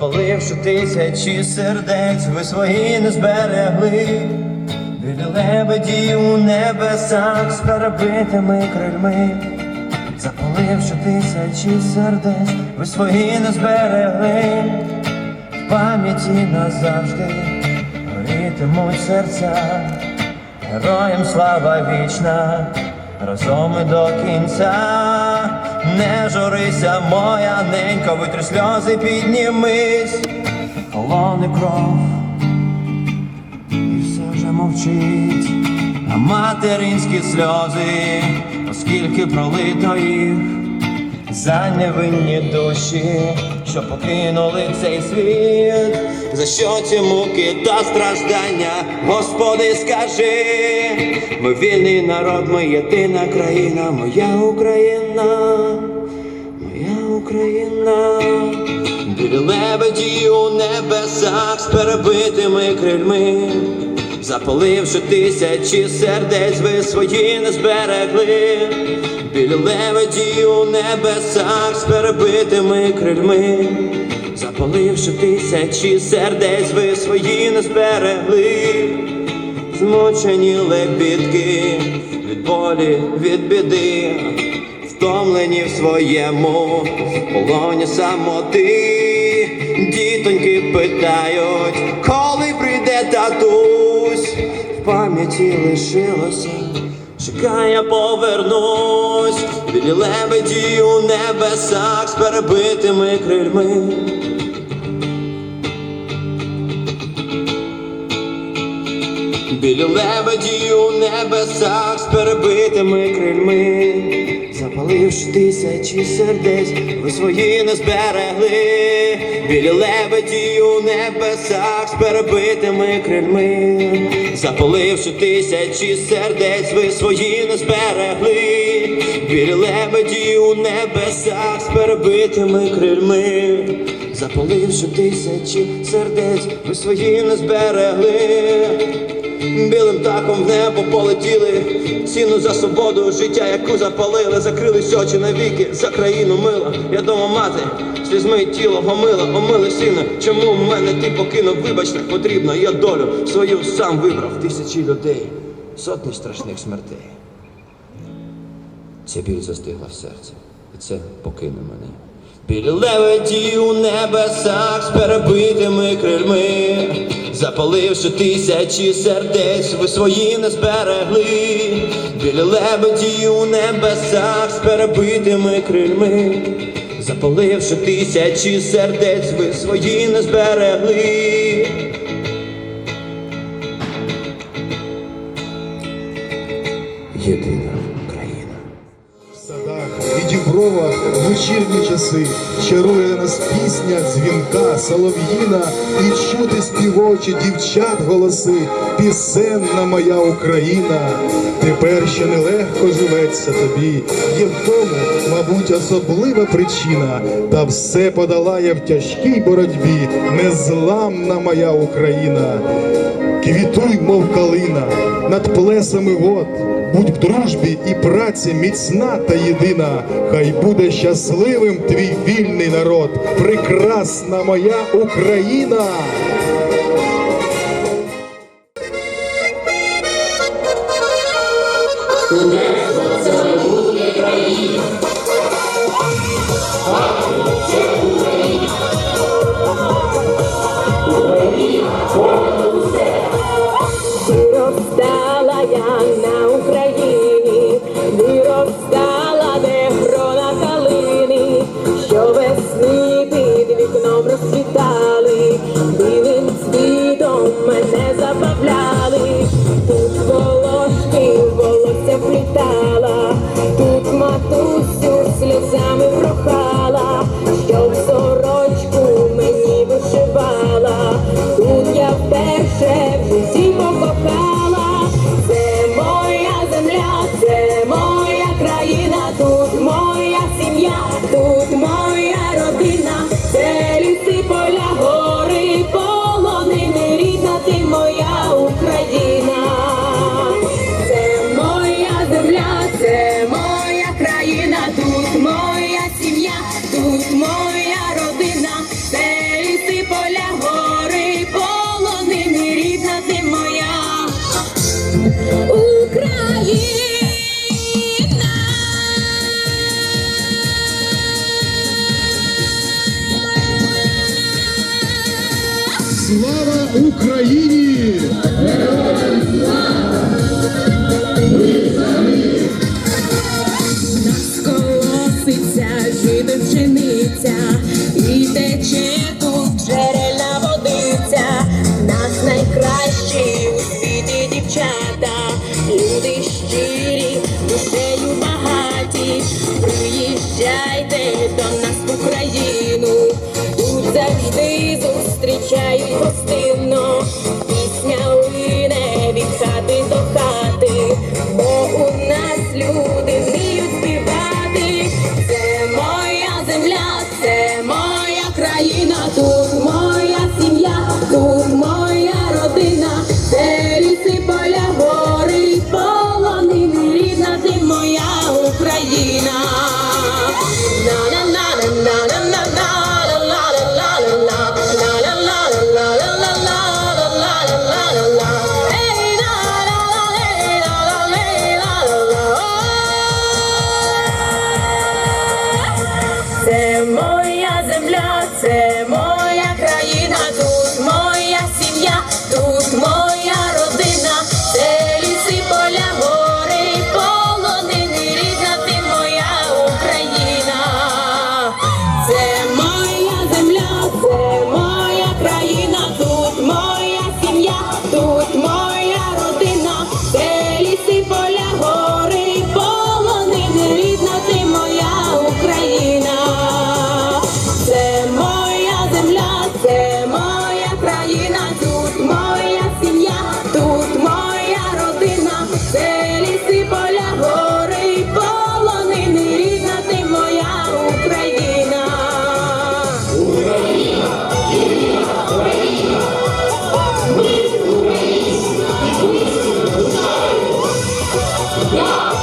запаливши тисячі сердець, ви свої не зберегли. Білі лебеді у небесах з перебитими крильми, запаливши тисячі сердець, ви свої не зберегли, в пам'яті назавжди горітимуть серця, героям слава вічна, разом ми до кінця. Не журися, моя ненька, витри сльози, піднімись, колони кров і все вже мовчить, а материнські сльози, оскільки пролито їх за невинні душі, що покинули цей світ, за що ці муки та страждання, Господи, скажи, ми вільний народ, ми єдина країна, моя Україна, моя Україна. Білі лебеді у небесах з перебитими крильми, запаливши тисячі сердець, ви свої не зберегли. Білі лебеді у небесах з перебитими крильми, запаливши тисячі сердець, ви свої не зберегли. Змучені лебідки від болі, від біди, втомлені в своєму полоні самоти. Дітоньки питають, коли прийде татусь, в пам'яті лишилося, чекай, я повернусь, білі лебеді у небесах з перебитими крильми. Білі лебеді у небесах з перебитими крильми, запаливши тисячі сердець, ви свої не зберегли. Білі лебеді у небесах з перебитими крильми, запаливши тисячі сердець, ви свої не зберегли. Білі лебеді у небесах з перебитими крильми, запаливши тисячі сердець, ви свої не зберегли. Білим птахом в небо полетіли, ціну за свободу, життя, яку запалили, закрились очі навіки, за країну мила. Я дома мати, слізьми тіло гомила, омили сина. Чому мене ти покинув? Вибач, так потрібно, я долю свою сам вибрав тисячі людей, сотні страшних смертей. Ця біль застигла в серці, і це покине мене. Білі лебеді у небесах з перебитими крильми, запаливши тисячі сердець, ви свої не зберегли. Білі лебеді у небесах з перебитими крильми, запаливши тисячі сердець, ви свої не зберегли. Єдина вечірні часи. Чарує нас пісня, дзвінка, солов'їна, і чути співочі дівчат голоси, пісенна моя Україна. Тепер ще нелегко живеться тобі, є в тому, мабуть, особлива причина, та все подолає в тяжкій боротьбі, незламна моя Україна. Квітуй, мов калина, над плесами вод, будь в дружбі і праці міцна та єдина. Хай буде щасливим твій вільний народ, прекрасна моя Україна. Виростала Україна. Нас God.